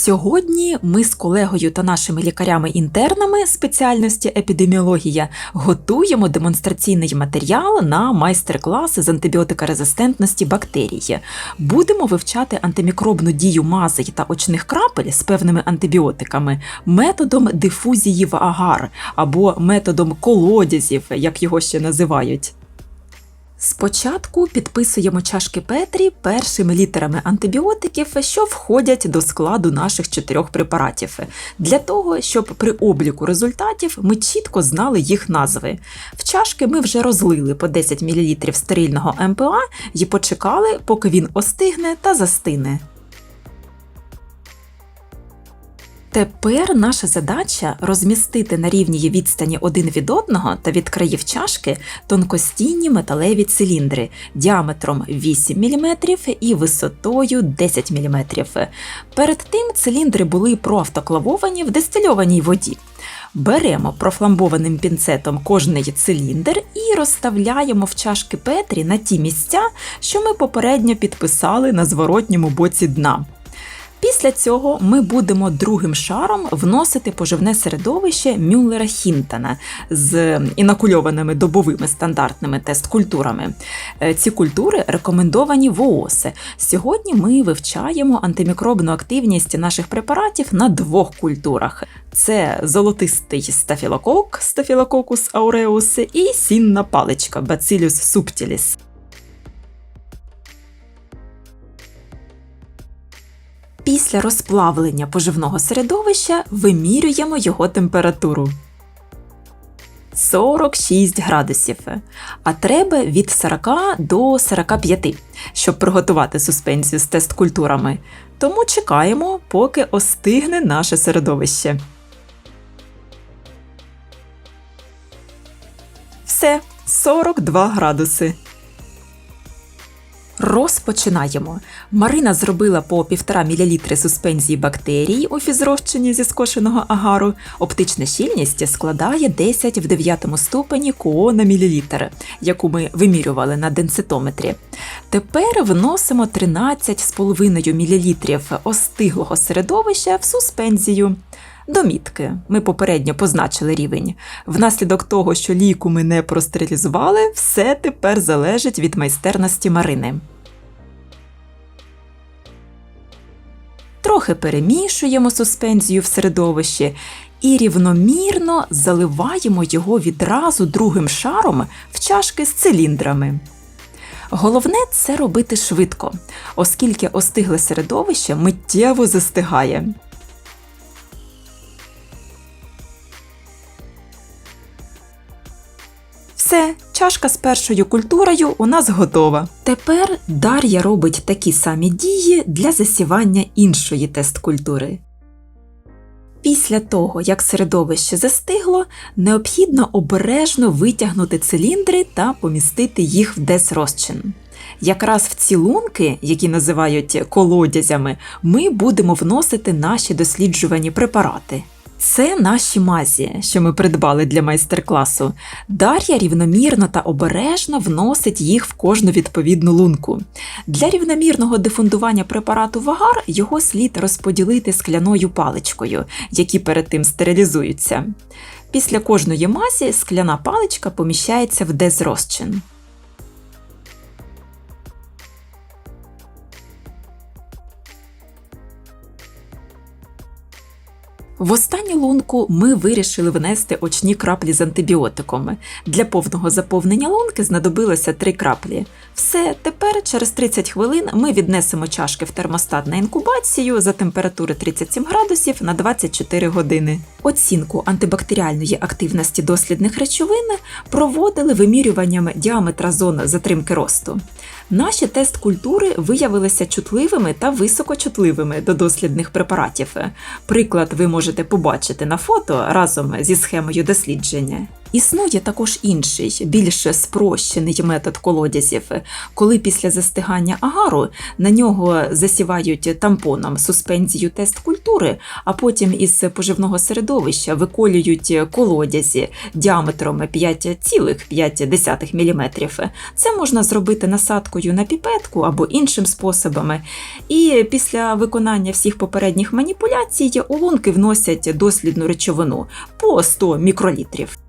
Сьогодні ми з колегою та нашими лікарями-інтернами спеціальності епідеміологія готуємо демонстраційний матеріал на майстер-клас з антибіотикорезистентності бактерій. Будемо вивчати антимікробну дію мазей та очних крапель з певними антибіотиками методом дифузії в агар або методом колодязів, як його ще називають. Спочатку підписуємо чашки Петрі першими літерами антибіотиків, що входять до складу наших чотирьох препаратів, для того, щоб при обліку результатів ми чітко знали їх назви. В чашки ми вже розлили по 10 мл стерильного МПА і почекали, поки він остигне та застине. Тепер наша задача розмістити на рівній відстані один від одного та від країв чашки тонкостінні металеві циліндри діаметром 8 мм і висотою 10 мм. Перед тим циліндри були проавтоклавовані в дистильованій воді. Беремо профламбованим пінцетом кожний циліндр і розставляємо в чашки Петрі на ті місця, що ми попередньо підписали на зворотньому боці дна. Після цього ми будемо другим шаром вносити поживне середовище Мюллера Хінтона з інокульованими добовими стандартними тест-культурами. Е, Ці культури рекомендовані в ООС. Сьогодні ми вивчаємо антимікробну активність наших препаратів на двох культурах: це золотистий стафілокок Staphylococcus aureus і сінна паличка Bacillus subtilis. Після розплавлення поживного середовища вимірюємо його температуру. 46 градусів, а треба від 40 до 45, щоб приготувати суспензію з тест-культурами. Тому чекаємо, поки остигне наше середовище. Все, 42 градуси. Розпочинаємо. Марина зробила по 1,5 мл суспензії бактерій у фізрозчині зі скошеного агару. Оптична щільність складає 10 в 9 ступені КО на мілілітр, яку ми вимірювали на денситометрі. Тепер вносимо 13,5 мл остиглого середовища в суспензію. Домітки. Ми попередньо позначили рівень. Внаслідок того, що ліку ми не простерилізували, все тепер залежить від майстерності Марини. Трохи перемішуємо суспензію в середовищі і рівномірно заливаємо його відразу другим шаром в чашки з циліндрами. Головне це робити швидко, оскільки остигле середовище миттєво застигає. Все, чашка з першою культурою у нас готова. Тепер Дар'я робить такі самі дії для засівання іншої тест-культури. Після того, як середовище застигло, необхідно обережно витягнути циліндри та помістити їх в дезрозчин. Якраз в ці лунки, які називають колодязями, ми будемо вносити наші досліджувані препарати. Це наші мазі, що ми придбали для майстер-класу. Дар'я рівномірно та обережно вносить їх в кожну відповідну лунку. Для рівномірного дифундування препарату вагар його слід розподілити скляною паличкою, які перед тим стерилізуються. Після кожної мазі скляна паличка поміщається в дезрозчин. В останню лунку ми вирішили внести очні краплі з антибіотиком. Для повного заповнення лунки знадобилося три краплі. Все, тепер через 30 хвилин ми віднесемо чашки в термостат на інкубацію за температури 37 градусів на 24 години. Оцінку антибактеріальної активності дослідних речовин проводили вимірюванням діаметра зон затримки росту. Наші тест-культури виявилися чутливими та високочутливими до дослідних препаратів. Приклад ви можете побачити на фото разом зі схемою дослідження. Існує також інший, більш спрощений метод колодязів, коли після застигання агару на нього засівають тампоном суспензію тест культури, а потім із поживного середовища виколюють колодязі діаметром 5,5 мм. Це можна зробити насадкою на піпетку або іншим способами. І після виконання всіх попередніх маніпуляцій у лунки вносять дослідну речовину по 100 мікролітрів.